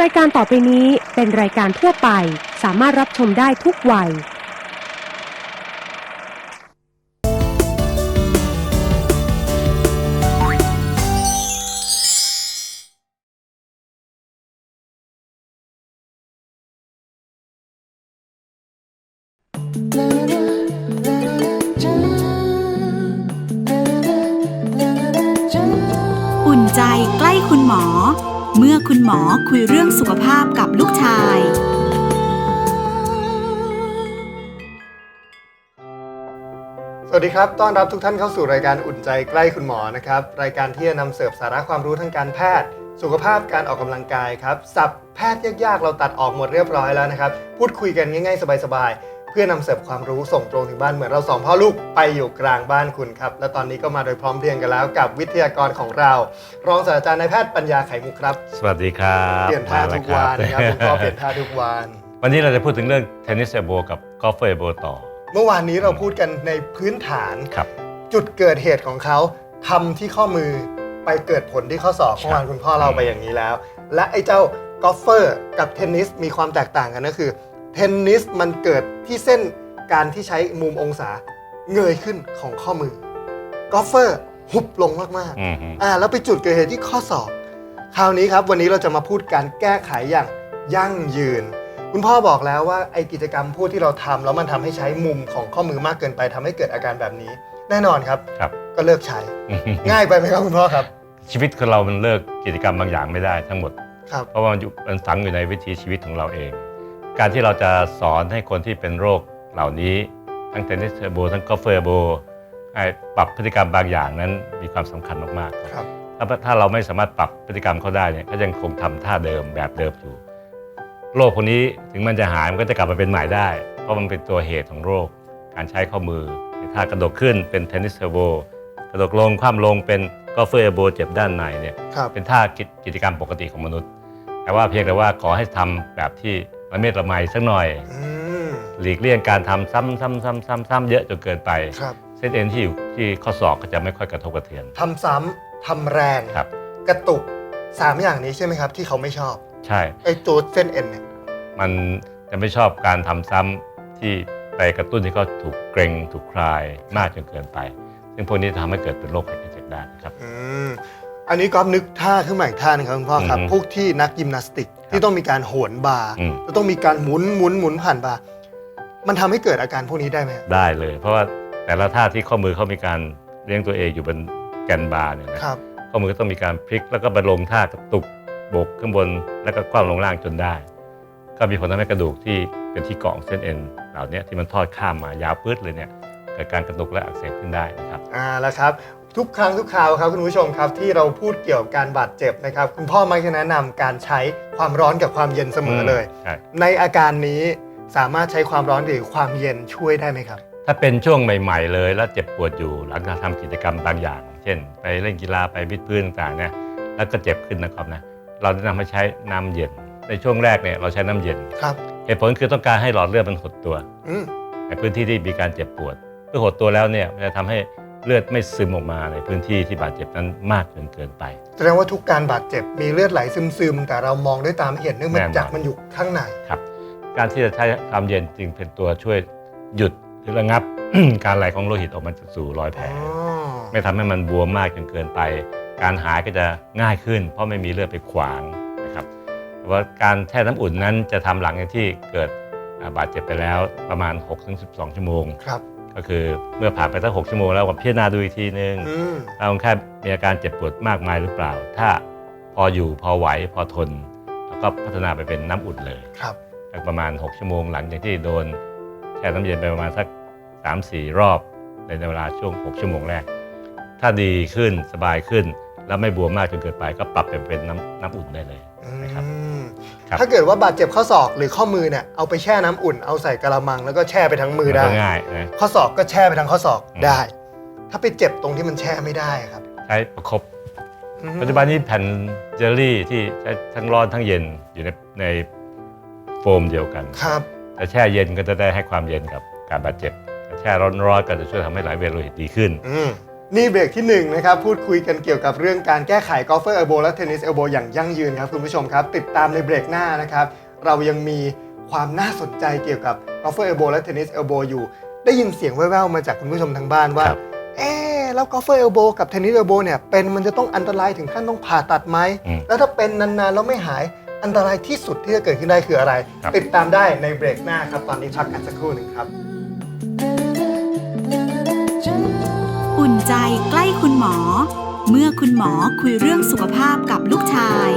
รายการต่อไปนี้เป็นรายการทั่วไป สามารถรับชมได้ทุกวัย อุ่นใจใกล้คุณหมอ เมื่อคุณหมอคุยเรื่องสุขภาพกับลูกชาย สวัสดีครับ ต้อนรับทุกท่านเข้าสู่รายการอุ่นใจใกล้คุณหมอนะครับ รายการที่จะนำเสิร์ฟสาระความรู้ทางการแพทย์ สุขภาพการออกกำลังกายครับ สับแพทย์ยากๆ เราตัดออกหมดเรียบร้อยแล้วนะครับ พูดคุยกันง่ายๆ สบายๆ เพื่อนำเสิร์ฟความรู้ส่งตรงถึงบ้านเหมือนเราสองพ่อลูกไปอยู่กลางบ้านคุณครับ และตอนนี้ก็มาโดยพร้อมเพรียงกันแล้วกับวิทยากรของเรา รองศาสตราจารย์นายแพทย์ปัญญาไขมุกครับ สวัสดีครับเปลี่ยนท่าทุกวันนะครับคุณพ่อเปลี่ยนท่าทุกวัน วันนี้เราจะพูดถึงเรื่องเทนนิสเอลโบกับกอล์ฟเอลโบต่อ เมื่อวานนี้เราพูดกันในพื้นฐานครับจุดเกิดเหตุของเขาทำที่ข้อมือไปเกิดผลที่ข้อศอกครับเมื่อวานคุณพ่อเราไปอย่างนี้แล้ว และไอ้เจ้ากอล์ฟเฟอร์กับเทนนิสมีความแตกต่างกันก็คือเทนนิสมันเกิดที่เส้นการที่ใช้มุมองศาเงยขึ้นของข้อมือกอล์ฟเฟอร์หุบลงมากอืมฮึๆอ่าแล้วไปจุดเกิดเหตุที่ข้อศอกคราวนี้ครับวันนี้เราจะมาพูดการแก้ไขอย่างยั่งยืน คุณพ่อบอกแล้วว่าไอกิจกรรมพูดที่เราทำแล้วมันทำให้ใช้มุมของข้อมือมากเกินไปทำให้เกิดอาการแบบนี้ แน่นอนครับครับ ก็เลิกใช้ ง่ายไปไหมครับคุณพ่อครับ ชีวิตของเรามันเลิกกิจกรรมบางอย่างไม่ได้ทั้งหมดครับเพราะว่ามันอยู่มันฝังอยู่ในวิถีชีวิตของเราเอง การที่เราจะสอนให้คนที่เป็นโรคเหล่านี้ ทั้งเทนนิสเอลโบทั้งกอล์ฟเอลโบให้ปรับพฤติกรรมบางอย่างนั้นมีความสำคัญมากๆครับถ้าถ้าเราไม่สามารถปรับพฤติกรรมเขาได้เนี่ยเขายังคงทำท่าเดิมแบบเดิมอยู่โรคพวกนี้ถึงมันจะหายมันก็จะกลับมาเป็นใหม่ได้ เพราะมันเป็นตัวเหตุของโรค การใช้ข้อมือถ้ากระดกขึ้นเป็นเทนนิสเอลโบกระดกลงคว่ำลงเป็นกอล์ฟเอลโบเจ็บด้านในเนี่ยครับเป็นท่ากิจกิจกรรมปกติของมนุษย์ แต่ว่าเพียงแต่ว่าขอให้ทำแบบที่ ละเมียดละไมสักหน่อย อืม หลีกเลี่ยงการทำซ้ำซ้ำซ้ำซ้ำซ้ำเยอะจนเกินไป ครับ เส้นเอ็นที่อยู่ที่ข้อศอกก็จะไม่ค่อยกระทบกระเทือนทำซ้ำ ทำแรง ครับ กระตุกสามอย่างนี้ใช่ไหมครับ ที่เขาไม่ชอบ ใช่ ไอ้ตัวเส้นเอ็นเนี่ย มันจะไม่ชอบการทำซ้ำที่ไปกระตุ้นที่เขาถูกเกรงถูกคลายมากจนเกินไป ซึ่งพวกนี้ทำให้เกิดเป็นโรคภัยไข้เจ็บได้นะครับ อืม อันนี้ก๊อฟนึกท่าขึ้นมาอีกท่าหนึงครับคุณพ่อครับ อือฮึ พวกที่นักยิมนาสติก ที่ต้องมีการโหนบาร์อืมจะต้องมีการหมุนหมุนหมุนผ่านบาร์มันทำให้เกิดอาการพวกนี้ได้ไหมครับได้เลย เพราะว่าแต่ละท่าที่ข้อมือเขามีการเลี้ยงตัวเองอยู่บนแกนบาร์เนี่ยนะครับ ข้อมือก็ต้องมีการพลิกแล้วก็ไปลงท่ากระตุกโบกข้างบนแล้วก็คว่ำลงล่างจนได้ ก็มีผลทำให้กระดูกที่เป็นที่เกาะของเส้นเอ็นเหล่านี้ที่มันทอดข้ามมายาวปื้ดเลยเนี่ยเกิดการกระตุกและอักเสบขึ้นได้นะครับ อ่าแล้วครับ ทุกครั้งทุกคราวครับคุณผู้ชมครับที่เราพูดเกี่ยวกับการบาดเจ็บนะครับ คุณพ่อมักจะแนะนำการใช้ความร้อนกับความเย็นเสมอเลย ใช่ในอาการนี้สามารถใช้ความร้อนหรือความเย็นช่วยได้ไหมครับ ถ้าเป็นช่วงใหม่ ๆ เลยแล้วเจ็บปวดอยู่หลังจากทำกิจกรรมบางอย่าง เช่น ไปเล่นกีฬาไปวิดพื้นต่างๆเนี่ยแล้วก็เจ็บขึ้นนะครับนะเราแนะนำให้ใช้น้ำเย็น ในช่วงแรกเนี่ยเราใช้น้ำเย็นครับ เหตุผลคือต้องการให้หลอดเลือดมันหดตัว อืมในพื้นที่ที่มีการเจ็บปวด เมื่อหดตัวแล้วเนี่ยมันจะทำให้ เลือดไม่ซึมออกมาในพื้นที่ที่บาดเจ็บนั้นมากจนเกินไป แสดงว่าทุกการบาดเจ็บมีเลือดไหลซึมๆ แต่เรามองด้วยตาไม่เห็นเนื่องมาแน่นอนจากมันอยู่ข้างใน ครับ การที่จะใช้ความเย็นจึงเป็นตัวช่วยหยุดหรือระงับ การไหลของโลหิตออกมาสู่รอยแผลอ๋อไม่ทำให้มันบวมมากจนเกินไป การหายก็จะง่ายขึ้น เพราะไม่มีเลือดไปขวางนะครับแต่ว่าการแช่น้ำอุ่นนั้นจะทำหลังจากที่เกิดอ่าบาดเจ็บไปแล้วประมาณ 6-12 ชั่วโมงครับ ก็คือเมื่อผ่านไปสัก6ชั่วโมงแล้วก็พิจารณาดูอีกทีนึงอืมเราคนไข้มีอาการเจ็บปวดมากมายหรือเปล่า ถ้าพออยู่พอไหวพอทน แล้วก็พัฒนาไปเป็นน้ำอุ่นเลยครับจากประมาณ 6 ชั่วโมงหลังจากที่โดนแช่น้ำเย็นไปประมาณสัก3-4 รอบในเวลาช่วง 6 ชั่วโมงแรก ถ้าดีขึ้นสบายขึ้นแล้วไม่บวมมากจนเกินไป ก็ปรับไปเป็นน้ำน้ำอุ่นได้เลยนะครับอืมครับ ถ้าเกิดว่าบาดเจ็บข้อศอกหรือข้อมือเนี่ยเอาไปแช่น้ำอุ่นเอาใส่กระมังแล้วก็แช่ไปทั้งมือได้มันก็ง่ายนะข้อศอกก็แช่ไปทั้งข้อศอกอืมได้ ถ้าไปเจ็บตรงที่มันแช่ไม่ได้ครับ ใช้ประคบอืมปัจจุบันนี้แผ่นเจลลี่ที่ใช้ทั้งร้อนทั้งเย็นอยู่ในในโฟมเดียวกันครับแต่แช่เย็นก็จะได้ให้ความเย็นกับการบาดเจ็บแต่แช่ร้อนๆก็จะช่วยทำให้ไหลเวียนโลหิตดีขึ้นอืม นี่เบรกที่หนึ่งนะครับพูดคุยกันเกี่ยวกับเรื่องการแก้ไขกอล์ฟเฟอร์เอลโบและเทนนิสเอลโบอย่างยั่งยืนครับคุณผู้ชมครับ ติดตามในเบรกหน้านะครับ เรายังมีความน่าสนใจเกี่ยวกับกอล์ฟเฟอร์เอลโบและเทนนิสเอลโบอยู่ ได้ยินเสียงแว่วๆมาจากคุณผู้ชมทางบ้านว่าครับเอ๊ะแล้วกอล์ฟเฟอร์เอลโบกับเทนนิสเอลโบเนี่ยเป็นมันจะต้องอันตรายถึงขั้นต้องผ่าตัดไหมอืมแล้วถ้าเป็นนานๆแล้วไม่หายอันตรายที่สุดที่จะเกิดขึ้นได้คืออะไรครับติดตามได้ในเบรกหน้าครับตอนนี้พักกันสักครู่หนึ่งครับ อุ่นใจใกล้คุณหมอ เมื่อคุณหมอคุยเรื่องสุขภาพกับลูกชาย